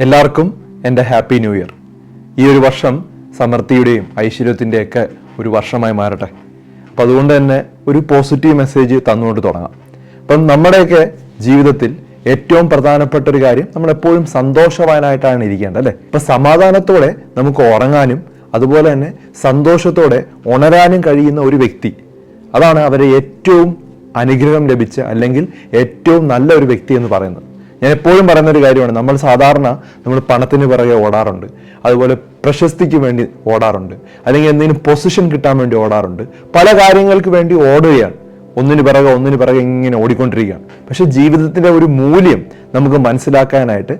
എല്ലാവർക്കും എന്റെ happy new year. ഈ ഒരു വർഷം സമൃദ്ധിയുടെയും ഐശ്വര്യത്തിന്റെയൊക്കെ ഒരു വർഷമായി മാറട്ടെ. അപ്പം അതുകൊണ്ട് തന്നെ ഒരു പോസിറ്റീവ് മെസ്സേജ് തന്നുകൊണ്ട് തുടങ്ങാം. അപ്പം നമ്മുടെയൊക്കെ ജീവിതത്തിൽ ഏറ്റവും പ്രധാനപ്പെട്ട ഒരു കാര്യം നമ്മളെപ്പോഴും സന്തോഷവാനായിട്ടാണ് ഇരിക്കേണ്ടത് അല്ലേ? ഇപ്പം സമാധാനത്തോടെ നമുക്ക് ഉറങ്ങാനും അതുപോലെ തന്നെ സന്തോഷത്തോടെ ഉണരാനും കഴിയുന്ന ഒരു വ്യക്തി അതാണ് അവരെ ഏറ്റവും അനുഗ്രഹം ലഭിച്ച അല്ലെങ്കിൽ ഏറ്റവും നല്ല ഒരു വ്യക്തി എന്ന് പറയുന്നത്. ഞാൻ എപ്പോഴും പറയുന്ന ഒരു കാര്യമാണ്. നമ്മൾ സാധാരണ നമ്മൾ പണത്തിന് പിറകെ ഓടാറുണ്ട്. അതുപോലെ പ്രശസ്തിക്ക് വേണ്ടി ഓടാറുണ്ട്. അല്ലെങ്കിൽ എന്തെങ്കിലും പൊസിഷൻ കിട്ടാൻ വേണ്ടി ഓടാറുണ്ട്. പല കാര്യങ്ങൾക്ക് വേണ്ടി ഓടുകയാണ്. ഒന്നിന് പിറകെ ഒന്നിന് പിറകെ ഇങ്ങനെ ഓടിക്കൊണ്ടിരിക്കുകയാണ്. പക്ഷെ ജീവിതത്തിന്റെ ഒരു മൂല്യം നമുക്ക് മനസ്സിലാക്കാനായിട്ട്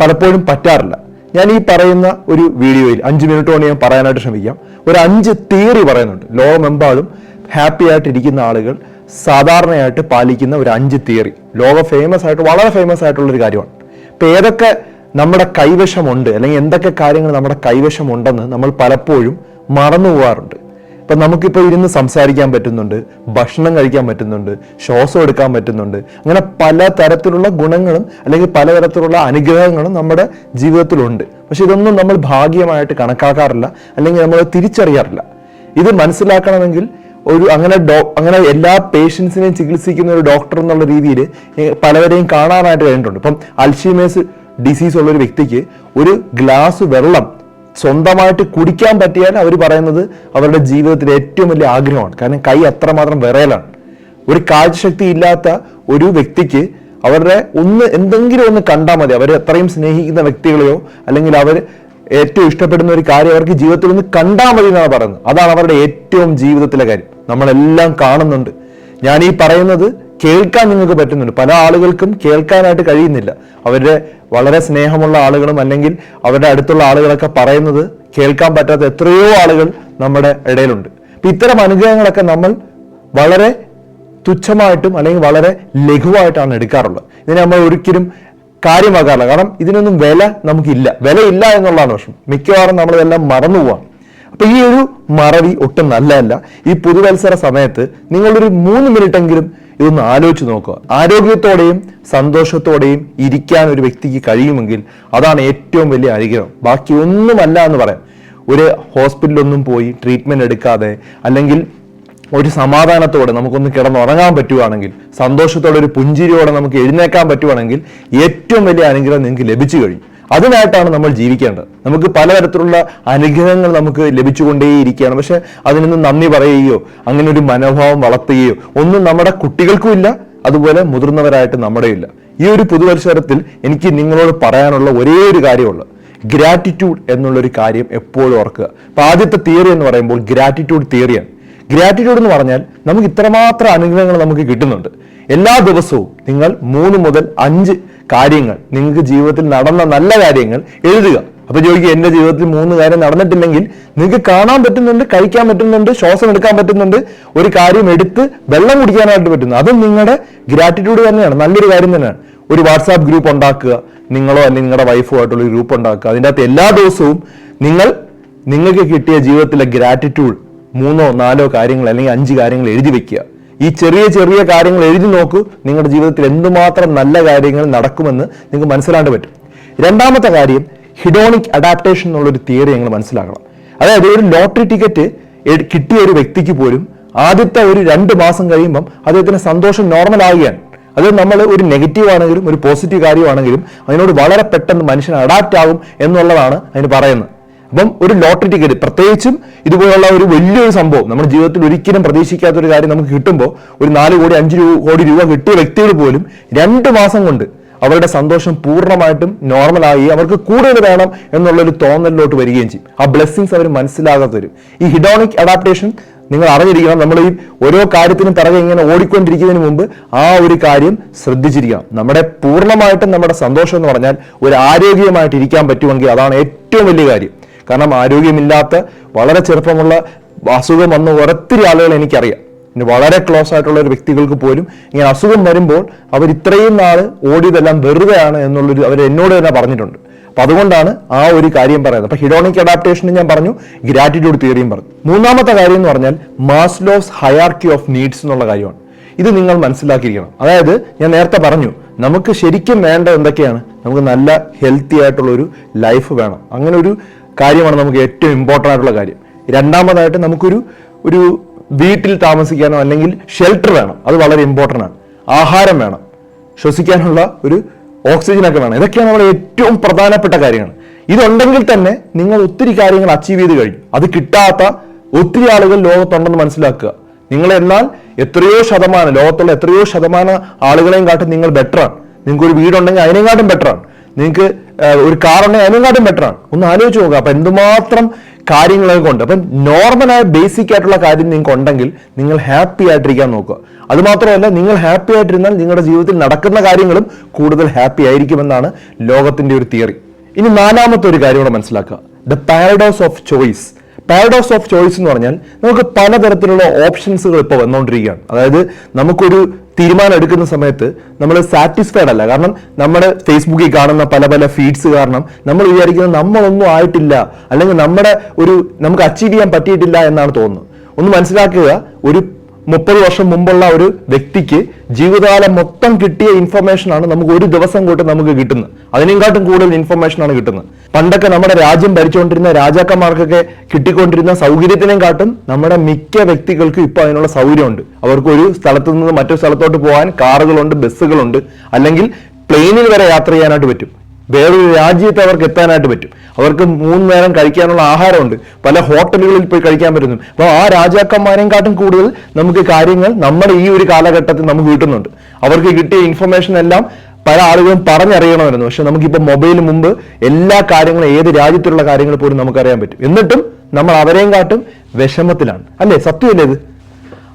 പലപ്പോഴും പറ്റാറില്ല. ഞാൻ ഈ പറയുന്ന ഒരു വീഡിയോയിൽ അഞ്ച് മിനിറ്റ് കൊണ്ട് ഞാൻ പറയാനായിട്ട് ശ്രമിക്കാം. ഒരു അഞ്ച് തിയറി പറയുന്നുണ്ട്. ലോകമെമ്പാടും ഹാപ്പി ആയിട്ടിരിക്കുന്ന ആളുകൾ സാധാരണയായിട്ട് പാലിക്കുന്ന ഒരു അഞ്ച് തിയറി. ലോക ഫേമസ് ആയിട്ട് വളരെ ഫേമസ് ആയിട്ടുള്ള ഒരു കാര്യമാണ്. ഇപ്പം ഏതൊക്കെ നമ്മുടെ കൈവശമുണ്ട് അല്ലെങ്കിൽ എന്തൊക്കെ കാര്യങ്ങൾ നമ്മുടെ കൈവശമുണ്ടെന്ന് നമ്മൾ പലപ്പോഴും മറന്നു പോകാറുണ്ട്. ഇപ്പം നമുക്കിപ്പോൾ ഇരുന്ന് സംസാരിക്കാൻ പറ്റുന്നുണ്ട് ഭക്ഷണം കഴിക്കാൻ പറ്റുന്നുണ്ട് ശ്വാസം എടുക്കാൻ പറ്റുന്നുണ്ട്. അങ്ങനെ പല തരത്തിലുള്ള ഗുണങ്ങളും അല്ലെങ്കിൽ പലതരത്തിലുള്ള അനുഗ്രഹങ്ങളും നമ്മുടെ ജീവിതത്തിലുണ്ട്. പക്ഷെ ഇതൊന്നും നമ്മൾ ഭാഗ്യമായിട്ട് കണക്കാക്കാറില്ല അല്ലെങ്കിൽ നമ്മൾ തിരിച്ചറിയാറില്ല. ഇത് മനസ്സിലാക്കണമെങ്കിൽ ഒരു അങ്ങനെ ഡോ അങ്ങനെ എല്ലാ പേഷ്യൻസിനെയും ചികിത്സിക്കുന്ന ഒരു ഡോക്ടർ എന്നുള്ള രീതിയിൽ പലവരെയും കാണാനായിട്ട് കഴിഞ്ഞിട്ടുണ്ട്. ഇപ്പം അൽഷിമേസ് ഡിസീസ് ഉള്ള ഒരു വ്യക്തിക്ക് ഒരു ഗ്ലാസ് വെള്ളം സ്വന്തമായിട്ട് കുടിക്കാൻ പറ്റിയാൽ അവർ പറയുന്നത് അവരുടെ ജീവിതത്തിലെ ഏറ്റവും വലിയ ആഗ്രഹമാണ്. കാരണം കൈ അത്രമാത്രം വിറയലാണ്. ഒരു കാഴ്ചശക്തി ഇല്ലാത്ത ഒരു വ്യക്തിക്ക് അവരുടെ ഒന്ന് എന്തെങ്കിലും ഒന്ന് കണ്ടാൽ മതി. അവരെ അത്രയും സ്നേഹിക്കുന്ന വ്യക്തികളെയോ അല്ലെങ്കിൽ അവർ ഏറ്റവും ഇഷ്ടപ്പെടുന്ന ഒരു കാര്യം അവർക്ക് ജീവിതത്തിൽ ഒന്ന് കണ്ടാൽ മതി എന്നാണ് പറയുന്നത്. അതാണ് അവരുടെ ഏറ്റവും ജീവിതത്തിലെ കാര്യം. നമ്മളെല്ലാം കാണുന്നുണ്ട്. ഞാൻ ഈ പറയുന്നത് കേൾക്കാൻ നിങ്ങൾക്ക് പറ്റുന്നുണ്ട്. പല ആളുകൾക്കും കേൾക്കാനായിട്ട് കഴിയുന്നില്ല. അവരുടെ വളരെ സ്നേഹമുള്ള ആളുകളും അല്ലെങ്കിൽ അവരുടെ അടുത്തുള്ള ആളുകളൊക്കെ പറയുന്നത് കേൾക്കാൻ പറ്റാത്ത എത്രയോ ആളുകൾ നമ്മുടെ ഇടയിലുണ്ട്. അപ്പൊ ഇത്തരം അനുഗ്രഹങ്ങളൊക്കെ നമ്മൾ വളരെ തുച്ഛമായിട്ടും അല്ലെങ്കിൽ വളരെ ലഘുവായിട്ടാണ് എടുക്കാറുള്ളത്. ഇതിനെ നമ്മൾ ഒരിക്കലും കാര്യമാക്കാറില്ല. കാരണം ഇതിനൊന്നും വില നമുക്കില്ല. വില ഇല്ല എന്നുള്ളതാണ് പ്രശ്നം. മിക്കവാറും നമ്മളിതെല്ലാം മറന്നു പോവാം അപ്പൊ ഈ ഒരു മറവി ഒട്ടും നല്ലതല്ല. ഈ പുതുവത്സര സമയത്ത് നിങ്ങളൊരു മൂന്ന് മിനിറ്റ് എങ്കിലും ഇതൊന്ന് ആലോചിച്ച് നോക്കുക. ആരോഗ്യത്തോടെയും സന്തോഷത്തോടെയും ഇരിക്കാൻ ഒരു വ്യക്തിക്ക് കഴിയുമെങ്കിൽ അതാണ് ഏറ്റവും വലിയ അനുഗ്രഹം. ബാക്കി ഒന്നുമല്ല എന്ന് പറയാം. ഒരു ഹോസ്പിറ്റലൊന്നും പോയി ട്രീറ്റ്മെന്റ് എടുക്കാതെ അല്ലെങ്കിൽ ഒരു സമാധാനത്തോടെ നമുക്കൊന്ന് കിടന്നുറങ്ങാൻ പറ്റുവാണെങ്കിൽ സന്തോഷത്തോടെ ഒരു പുഞ്ചിരിയോടെ നമുക്ക് എഴുന്നേക്കാൻ പറ്റുവാണെങ്കിൽ ഏറ്റവും വലിയ അനുഗ്രഹം നിങ്ങൾക്ക് ലഭിച്ചു കഴിഞ്ഞു അതിനായിട്ടാണ് നമ്മൾ ജീവിക്കേണ്ടത്. നമുക്ക് പലതരത്തിലുള്ള അനുഗ്രഹങ്ങൾ നമുക്ക് ലഭിച്ചുകൊണ്ടേയിരിക്കുകയാണ്. പക്ഷെ അതിനൊന്നും നന്ദി പറയുകയോ അങ്ങനെ ഒരു മനോഭാവം വളർത്തുകയോ ഒന്നും നമ്മുടെ കുട്ടികൾക്കും ഇല്ല അതുപോലെ മുതിർന്നവരായിട്ട് നമ്മുടെ ഇല്ല. ഈ ഒരു പുതുവത്സരത്തിൽ എനിക്ക് നിങ്ങളോട് പറയാനുള്ള ഒരേ ഒരു കാര്യമുള്ളൂ. ഗ്രാറ്റിറ്റ്യൂഡ് എന്നുള്ളൊരു കാര്യം എപ്പോഴും ഓർക്കുക. അപ്പൊ ആദ്യത്തെ തിയറി എന്ന് പറയുമ്പോൾ ഗ്രാറ്റിറ്റ്യൂഡ് തിയറിയാണ്. ഗ്രാറ്റിറ്റ്യൂഡ് എന്ന് പറഞ്ഞാൽ നമുക്ക് ഇത്രമാത്രം അനുഗ്രഹങ്ങൾ നമുക്ക് കിട്ടുന്നുണ്ട്. എല്ലാ ദിവസവും നിങ്ങൾ മൂന്ന് മുതൽ അഞ്ച് കാര്യങ്ങൾ. നിങ്ങൾക്ക് ജീവിതത്തിൽ നടന്ന നല്ല കാര്യങ്ങൾ എഴുതുക. അപ്പൊ ചോദിക്കുക എന്റെ ജീവിതത്തിൽ മൂന്ന് കാര്യം നടന്നിട്ടില്ലെങ്കിൽ നിങ്ങൾക്ക് കാണാൻ പറ്റുന്നുണ്ട് കഴിക്കാൻ പറ്റുന്നുണ്ട് ശ്വാസം എടുക്കാൻ പറ്റുന്നുണ്ട് ഒരു കാര്യം എടുത്ത് വെള്ളം കുടിക്കാനായിട്ട് പറ്റുന്നു. അതും നിങ്ങളുടെ ഗ്രാറ്റിറ്റ്യൂഡ് തന്നെയാണ് നല്ലൊരു കാര്യം തന്നെയാണ്. ഒരു വാട്സാപ്പ് ഗ്രൂപ്പ് ഉണ്ടാക്കുക നിങ്ങളോ അല്ലെങ്കിൽ നിങ്ങളുടെ വൈഫോ ആയിട്ടുള്ള ഒരു ഗ്രൂപ്പ് ഉണ്ടാക്കുക. അതിന്റെ അകത്ത് എല്ലാ ദിവസവും നിങ്ങൾ നിങ്ങൾക്ക് കിട്ടിയ ജീവിതത്തിലെ ഗ്രാറ്റിറ്റ്യൂഡ് മൂന്നോ നാലോ കാര്യങ്ങൾ അല്ലെങ്കിൽ അഞ്ച് കാര്യങ്ങൾ എഴുതി വെക്കുക. ഈ ചെറിയ ചെറിയ കാര്യങ്ങൾ എഴുതി നോക്കൂ. നിങ്ങളുടെ ജീവിതത്തിൽ എന്തുമാത്രം നല്ല കാര്യങ്ങൾ നടക്കുമെന്ന് നിങ്ങൾക്ക് മനസ്സിലാണ്ട് പറ്റും. രണ്ടാമത്തെ കാര്യം ഹിഡോണിക് അഡാപ്റ്റേഷൻ എന്നുള്ളൊരു തിയറി നിങ്ങൾ മനസ്സിലാക്കണം. അതായത് ഒരു ലോട്ടറി ടിക്കറ്റ് കിട്ടിയ ഒരു വ്യക്തിക്ക് പോലും ആദ്യത്തെ ഒരു രണ്ട് മാസം കഴിയുമ്പം അദ്ദേഹത്തിന് സന്തോഷം നോർമൽ ആവുകയാണ്. അത് നമ്മൾ ഒരു നെഗറ്റീവ് ആണെങ്കിലും ഒരു പോസിറ്റീവ് കാര്യമാണെങ്കിലും അതിനോട് വളരെ പെട്ടെന്ന് മനുഷ്യൻ അഡാപ്റ്റ് ആകും എന്നുള്ളതാണ് അതിന് പറയുന്നത്. അപ്പം ഒരു ലോട്ടറി ടിക്കറ്റ് പ്രത്യേകിച്ചും ഇതുപോലുള്ള ഒരു വലിയൊരു സംഭവം നമ്മുടെ ജീവിതത്തിൽ ഒരിക്കലും പ്രതീക്ഷിക്കാത്ത ഒരു കാര്യം നമുക്ക് കിട്ടുമ്പോൾ ഒരു നാല് കോടി അഞ്ച് രൂപ കോടി രൂപ കിട്ടിയ വ്യക്തികൾ പോലും രണ്ട് മാസം കൊണ്ട് അവരുടെ സന്തോഷം പൂർണമായിട്ടും നോർമലായി അവർക്ക് കൂടുതൽ വേണം എന്നുള്ളൊരു തോന്നലിലോട്ട് വരികയും ചെയ്യും. ആ ബ്ലെസ്സിങ്സ് അവർ മനസ്സിലാകാതെ വരും ഈ ഹിഡോണിക് അഡാപ്റ്റേഷൻ നിങ്ങൾ അറിഞ്ഞിരിക്കണം നമ്മൾ ഈ ഓരോ കാര്യത്തിനും പിറകെ ഇങ്ങനെ ഓടിക്കൊണ്ടിരിക്കുന്നതിന് മുമ്പ് ആ ഒരു കാര്യം ശ്രദ്ധിച്ചിരിക്കണം. നമ്മുടെ പൂർണമായിട്ടും നമ്മുടെ സന്തോഷം എന്ന് പറഞ്ഞാൽ ഒരു ആരോഗ്യമായിട്ട് ഇരിക്കാൻ പറ്റുമെങ്കിൽ അതാണ് ഏറ്റവും വലിയ കാര്യം. കാരണം ആരോഗ്യമില്ലാത്ത വളരെ ചെറുപ്പമുള്ള അസുഖം വന്ന ഒരൊത്തിരി ആളുകൾ എനിക്കറിയാം. പിന്നെ വളരെ ക്ലോസ് ആയിട്ടുള്ള ഒരു വ്യക്തികൾക്ക് പോലും ഇങ്ങനെ അസുഖം വരുമ്പോൾ അവർ ഇത്രയും നാൾ ഓടിയതെല്ലാം വെറുതെയാണ് എന്നുള്ളൊരു അവർ എന്നോട് തന്നെ പറഞ്ഞിട്ടുണ്ട്. അപ്പൊ അതുകൊണ്ടാണ് ആ ഒരു കാര്യം പറയുന്നത്. അപ്പൊ ഹിഡോണിക് അഡാപ്റ്റേഷനും ഞാൻ പറഞ്ഞു ഗ്രാറ്റിറ്റ്യൂഡ് തിയറിയും പറഞ്ഞു. മൂന്നാമത്തെ കാര്യം എന്ന് പറഞ്ഞാൽ മാസ്ലോസ് ഹയാർക്കി ഓഫ് നീഡ്സ് എന്നുള്ള കാര്യമാണ്. ഇത് നിങ്ങൾ മനസ്സിലാക്കിയിരിക്കണം. അതായത് ഞാൻ നേരത്തെ പറഞ്ഞു നമുക്ക് ശരിക്കും വേണ്ട എന്തൊക്കെയാണ്? നമുക്ക് നല്ല ഹെൽത്തി ആയിട്ടുള്ള ഒരു ലൈഫ് വേണം. അങ്ങനെ ഒരു കാര്യമാണ് നമുക്ക് ഏറ്റവും ഇമ്പോർട്ടന്റ് ആയിട്ടുള്ള കാര്യം. രണ്ടാമതായിട്ട് നമുക്കൊരു ഒരു വീട്ടിൽ താമസിക്കാനോ അല്ലെങ്കിൽ ഷെൽട്ടർ വേണം. അത് വളരെ ഇമ്പോർട്ടന്റ് ആണ്. ആഹാരം വേണം. ശ്വസിക്കാനുള്ള ഒരു ഓക്സിജനൊക്കെ വേണം. ഇതൊക്കെയാണ് നമ്മൾ ഏറ്റവും പ്രധാനപ്പെട്ട കാര്യങ്ങൾ. ഇതുണ്ടെങ്കിൽ തന്നെ നിങ്ങൾ ഒത്തിരി കാര്യങ്ങൾ അച്ചീവ് ചെയ്ത് കഴിഞ്ഞു. അത് കിട്ടാത്ത ഒത്തിരി ആളുകൾ ലോകത്തുണ്ടെന്ന് മനസ്സിലാക്കുക. നിങ്ങൾ എന്നാൽ എത്രയോ ശതമാനം ലോകത്തുള്ള എത്രയോ ശതമാനം ആളുകളെയും കാട്ടും നിങ്ങൾ ബെറ്ററാണ് നിങ്ങൾക്ക് ഒരു വീടുണ്ടെങ്കിൽ അതിനെക്കാട്ടും ബെറ്ററാണ് നിങ്ങൾക്ക് ഒരു കാർ ഉണ്ടെങ്കിൽ അതിനെക്കാട്ടും ബെറ്ററാണ് ഒന്ന് ആലോചിച്ച് നോക്കുക അപ്പൊ എന്തുമാത്രം കാര്യങ്ങളൊക്കെ ഉണ്ട്. അപ്പം നോർമലായ ബേസിക് ആയിട്ടുള്ള കാര്യം നിങ്ങൾക്ക് ഉണ്ടെങ്കിൽ നിങ്ങൾ ഹാപ്പി ആയിട്ടിരിക്കാൻ നോക്കുക. അതുമാത്രമല്ല നിങ്ങൾ ഹാപ്പി ആയിട്ടിരുന്നാൽ നിങ്ങളുടെ ജീവിതത്തിൽ നടക്കുന്ന കാര്യങ്ങളും കൂടുതൽ ഹാപ്പി ആയിരിക്കുമെന്നാണ് ലോകത്തിന്റെ ഒരു തിയറി ഇനി നാലാമത്തെ ഒരു കാര്യം കൂടെ മനസ്സിലാക്കുക. The paradox of choice paradox of choice എന്ന് പറഞ്ഞാൽ നമുക്ക് പലതരത്തിലുള്ള ഓപ്ഷൻസുകൾ ഇപ്പോൾ വന്നുകൊണ്ടിരിക്കുകയാണ്. അതായത് നമുക്കൊരു തീരുമാനം എടുക്കുന്ന സമയത്ത് നമ്മൾ സാറ്റിസ്ഫൈഡ് അല്ല. കാരണം നമ്മുടെ ഫേസ്ബുക്കിൽ കാണുന്ന പല പല ഫീഡ്സ് കാരണം നമ്മൾ വിചാരിക്കുന്നത് നമ്മളൊന്നും ആയിട്ടില്ല. അല്ലെങ്കിൽ നമ്മുടെ ഒരു നമുക്ക് അച്ചീവ് ചെയ്യാൻ പറ്റിയിട്ടില്ല എന്നാണ് തോന്നുന്നത്. ഒന്ന് മനസ്സിലാക്കുക ഒരു മുപ്പത് വർഷം മുമ്പുള്ള ഒരു വ്യക്തിക്ക് ജീവിതകാലം മൊത്തം കിട്ടിയ ഇൻഫർമേഷൻ ആണ് നമുക്ക് ഒരു ദിവസം കൂട്ട് നമുക്ക് കിട്ടുന്നത്. അതിനെക്കാട്ടും കൂടുതൽ ഇൻഫർമേഷൻ ആണ് കിട്ടുന്നത്. പണ്ടൊക്കെ നമ്മുടെ രാജ്യം ഭരിച്ചുകൊണ്ടിരുന്ന രാജാക്കന്മാർക്കൊക്കെ കിട്ടിക്കൊണ്ടിരുന്ന സൗകര്യത്തിനെക്കാട്ടും നമ്മുടെ മിക്ക വ്യക്തികൾക്കും ഇപ്പൊ അതിനുള്ള സൗകര്യമുണ്ട്. അവർക്ക് ഒരു സ്ഥലത്തു നിന്ന് മറ്റൊരു സ്ഥലത്തോട്ട് പോകാൻ കാറുകളുണ്ട് ബസ്സുകളുണ്ട്. അല്ലെങ്കിൽ പ്ലെയിനിൽ വരെ യാത്ര ചെയ്യാനായിട്ട് പറ്റും. വേറൊരു രാജ്യത്ത് അവർക്ക് എത്താനായിട്ട് പറ്റും. അവർക്ക് മൂന്ന് നേരം കഴിക്കാനുള്ള ആഹാരമുണ്ട്. പല ഹോട്ടലുകളിൽ പോയി കഴിക്കാൻ പറ്റുന്നു. അപ്പോൾ ആ രാജാക്കന്മാരെയും കാട്ടും കൂടുതൽ നമുക്ക് കാര്യങ്ങൾ നമ്മുടെ ഈ ഒരു കാലഘട്ടത്തിൽ നമുക്ക് കിട്ടുന്നുണ്ട്. അവർക്ക് കിട്ടിയ ഇൻഫർമേഷൻ എല്ലാം പല ആളുകളും പറഞ്ഞറിയണമായിരുന്നു. പക്ഷെ നമുക്കിപ്പോൾ മൊബൈൽ മുമ്പ് എല്ലാ കാര്യങ്ങളും ഏത് രാജ്യത്തുള്ള കാര്യങ്ങൾ പോലും നമുക്കറിയാൻ പറ്റും. എന്നിട്ടും നമ്മൾ അവരെയും കാട്ടും വിഷമത്തിലാണ്. അല്ലേ? സത്യമല്ലേ ഇത്?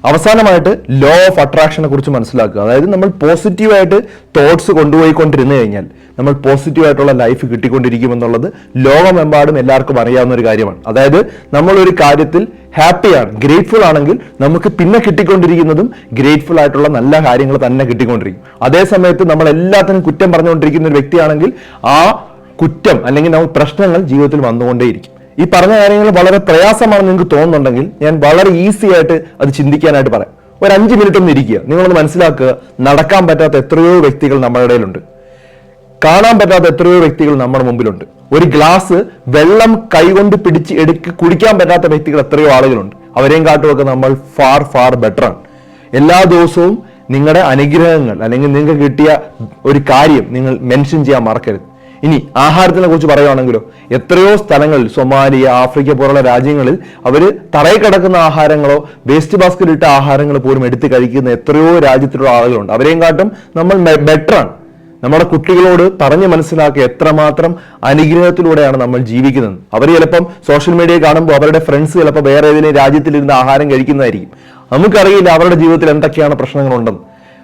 അവസാനമായിട്ട് ലോ ഓഫ് അട്രാക്ഷനെ കുറിച്ച് മനസ്സിലാക്കുക. അതായത് നമ്മൾ പോസിറ്റീവായിട്ട് തോട്ട്സ് കൊണ്ടുപോയിക്കൊണ്ടിരുന്നു കഴിഞ്ഞാൽ നമ്മൾ പോസിറ്റീവായിട്ടുള്ള ലൈഫ് കിട്ടിക്കൊണ്ടിരിക്കുമെന്നുള്ളത് ലോകമെമ്പാടും എല്ലാവർക്കും അറിയാവുന്ന ഒരു കാര്യമാണ്. അതായത് നമ്മൾ ഒരു കാര്യത്തിൽ ഹാപ്പിയാണ് ഗ്രേറ്റ്ഫുൾ ആണെങ്കിൽ നമുക്ക് പിന്നെ കിട്ടിക്കൊണ്ടിരിക്കുന്നതും ഗ്രേറ്റ്ഫുൾ ആയിട്ടുള്ള നല്ല കാര്യങ്ങൾ തന്നെ കിട്ടിക്കൊണ്ടിരിക്കും. അതേ സമയത്ത് നമ്മൾ എല്ലാത്തിനും കുറ്റം പറഞ്ഞുകൊണ്ടിരിക്കുന്ന ഒരു വ്യക്തിയാണെങ്കിൽ ആ കുറ്റം അല്ലെങ്കിൽ നമ്മൾ പ്രശ്നങ്ങൾ ജീവിതത്തിൽ വന്നുകൊണ്ടേയിരിക്കും. ഈ പറഞ്ഞ കാര്യങ്ങൾ വളരെ പ്രയാസമാണെന്ന് നിങ്ങൾക്ക് തോന്നുന്നുണ്ടെങ്കിൽ ഞാൻ വളരെ ഈസി ആയിട്ട് അത് ചിന്തിക്കാനായിട്ട് പറയാം. ഒരു അഞ്ച് മിനിറ്റ് ഒന്ന് ഇരിക്കുക. നിങ്ങളൊന്ന് മനസ്സിലാക്കുക നടക്കാൻ പറ്റാത്ത എത്രയോ വ്യക്തികൾ നമ്മുടെ ഇടയിലുണ്ട്. കാണാൻ പറ്റാത്ത എത്രയോ വ്യക്തികൾ നമ്മുടെ മുമ്പിലുണ്ട്. ഒരു ഗ്ലാസ് വെള്ളം കൈകൊണ്ട് പിടിച്ച് എടുക്ക് കുടിക്കാൻ പറ്റാത്ത വ്യക്തികൾ എത്രയോ ആളുകളുണ്ട്. അവരെയും കാട്ടുമൊക്കെ നമ്മൾ ഫാർ ഫാർ ആണ്. എല്ലാ ദിവസവും നിങ്ങളുടെ അനുഗ്രഹങ്ങൾ അല്ലെങ്കിൽ നിങ്ങൾക്ക് കിട്ടിയ ഒരു കാര്യം നിങ്ങൾ മെൻഷൻ ചെയ്യാൻ മറക്കരുത്. ഇനി ആഹാരത്തിനെ കുറിച്ച് പറയുകയാണെങ്കിലോ എത്രയോ സ്ഥലങ്ങളിൽ സൊമാലിയ ആഫ്രിക്ക പോലുള്ള രാജ്യങ്ങളിൽ അവർ തറയിൽ കിടക്കുന്ന ആഹാരങ്ങളോ വേസ്റ്റ് ബാസ്കറ്റ് ഇട്ട ആഹാരങ്ങൾ പോലും എടുത്ത് കഴിക്കുന്ന എത്രയോ രാജ്യത്തിലുള്ള ആളുകളുണ്ട്. അവരെയും കാട്ടും നമ്മൾ ബെറ്റർ ആണ്. നമ്മുടെ കുട്ടികളോട് പറഞ്ഞ് മനസ്സിലാക്കി എത്രമാത്രം അനുഗ്രഹത്തിലൂടെയാണ് നമ്മൾ ജീവിക്കുന്നത്. അവർ ചിലപ്പം സോഷ്യൽ മീഡിയ കാണുമ്പോൾ അവരുടെ ഫ്രണ്ട്സ് ചിലപ്പോൾ വേറെ ഏതെങ്കിലും രാജ്യത്തിലിരുന്ന് ആഹാരം കഴിക്കുന്നതായിരിക്കും. നമുക്കറിയില്ല അവരുടെ ജീവിതത്തിൽ എന്തൊക്കെയാണ് പ്രശ്നങ്ങളുണ്ടെന്ന്.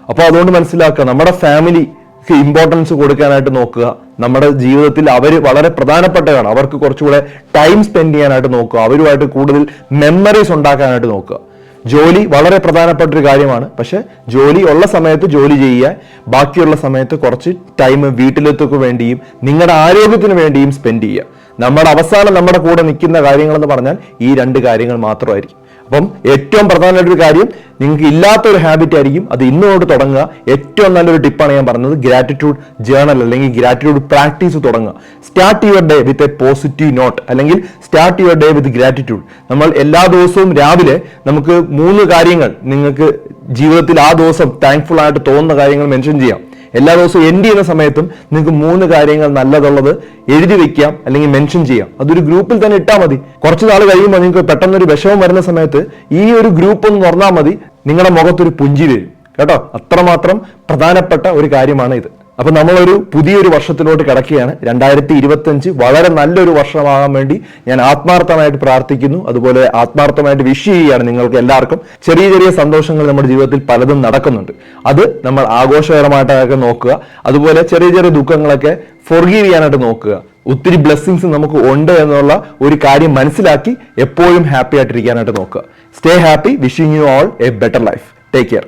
അപ്പോൾ അതുകൊണ്ട് മനസ്സിലാക്കുക നമ്മുടെ ഫാമിലി ഇമ്പോർട്ടൻസ് കൊടുക്കാനായിട്ട് നോക്കുക. നമ്മുടെ ജീവിതത്തിൽ അവർ വളരെ പ്രധാനപ്പെട്ടതാണ് അവർക്ക് കുറച്ചുകൂടെ ടൈം സ്പെൻഡ് ചെയ്യാനായിട്ട് നോക്കുക. അവരുമായിട്ട് കൂടുതൽ മെമ്മറീസ് ഉണ്ടാക്കാനായിട്ട് നോക്കുക. ജോലി വളരെ പ്രധാനപ്പെട്ട ഒരു കാര്യമാണ്. പക്ഷെ ജോലി ഉള്ള സമയത്ത് ജോലി ചെയ്യുക ബാക്കിയുള്ള സമയത്ത് കുറച്ച് ടൈം വീട്ടിലെത്തൊക്കെ വേണ്ടിയും നിങ്ങളുടെ ആരോഗ്യത്തിന് വേണ്ടിയും സ്പെൻഡ് ചെയ്യുക. നമ്മുടെ അവസാനം നമ്മുടെ കൂടെ നിൽക്കുന്ന കാര്യങ്ങളെന്ന് പറഞ്ഞാൽ ഈ രണ്ട് കാര്യങ്ങൾ മാത്രമായിരിക്കും. അപ്പം ഏറ്റവും പ്രധാനമായിട്ട് ഒരു കാര്യം നിങ്ങൾക്ക് ഇല്ലാത്ത ഒരു ഹാബിറ്റ് ആയിരിക്കും അത് ഇന്നോട്ട് തുടങ്ങുക. ഏറ്റവും നല്ലൊരു ടിപ്പാണ് ഞാൻ പറഞ്ഞത് ഗ്രാറ്റിറ്റ്യൂഡ് ജേണൽ അല്ലെങ്കിൽ ഗ്രാറ്റിറ്റ്യൂഡ് പ്രാക്ടീസ് തുടങ്ങുക. Start your day with a positive note അല്ലെങ്കിൽ start your day with gratitude നമ്മൾ എല്ലാ ദിവസവും രാവിലെ നമുക്ക് മൂന്ന് കാര്യങ്ങൾ നിങ്ങൾക്ക് ജീവിതത്തിൽ ആ ദിവസം താങ്ക്ഫുൾ ആയിട്ട് തോന്നുന്ന കാര്യങ്ങൾ മെൻഷൻ ചെയ്യാം. എല്ലാ ദിവസവും എൻഡ് ചെയ്യുന്ന സമയത്തും നിങ്ങൾക്ക് മൂന്ന് കാര്യങ്ങൾ നല്ലതുള്ളത് എഴുതി വെക്കാം അല്ലെങ്കിൽ മെൻഷൻ ചെയ്യാം. അതൊരു ഗ്രൂപ്പിൽ തന്നെ ഇട്ടാൽ മതി. കുറച്ച് നാൾ കഴിയുമ്പോൾ നിങ്ങൾക്ക് പെട്ടെന്നൊരു വിഷമം വരുന്ന സമയത്ത് ഈ ഒരു ഗ്രൂപ്പ് ഒന്ന് തുറന്നാൽ മതി. നിങ്ങളുടെ മുഖത്തൊരു പുഞ്ചി വരും. കേട്ടോ? അത്രമാത്രം പ്രധാനപ്പെട്ട ഒരു കാര്യമാണ് ഇത് അപ്പൊ നമ്മളൊരു പുതിയൊരു വർഷത്തിലോട്ട് കിടക്കുകയാണ്. രണ്ടായിരത്തി ഇരുപത്തഞ്ച് വളരെ നല്ലൊരു വർഷമാകാൻ വേണ്ടി ഞാൻ ആത്മാർത്ഥമായിട്ട് പ്രാർത്ഥിക്കുന്നു. അതുപോലെ ആത്മാർത്ഥമായിട്ട് വിഷ് ചെയ്യുകയാണ് നിങ്ങൾക്ക് എല്ലാവർക്കും. ചെറിയ ചെറിയ സന്തോഷങ്ങൾ നമ്മുടെ ജീവിതത്തിൽ പലതും നടക്കുന്നുണ്ട്. അത് നമ്മൾ ആഘോഷകരമായിട്ടൊക്കെ നോക്കുക. അതുപോലെ ചെറിയ ചെറിയ ദുഃഖങ്ങളൊക്കെ ഫൊർഗീവ് ചെയ്യാനായിട്ട് നോക്കുക. ഒത്തിരി ബ്ലെസ്സിങ്സ് നമുക്ക് ഉണ്ട് എന്നുള്ള ഒരു കാര്യം മനസ്സിലാക്കി എപ്പോഴും ഹാപ്പി ആയിട്ടിരിക്കാനായിട്ട് നോക്കുക. Stay happy wishing you all a better life take care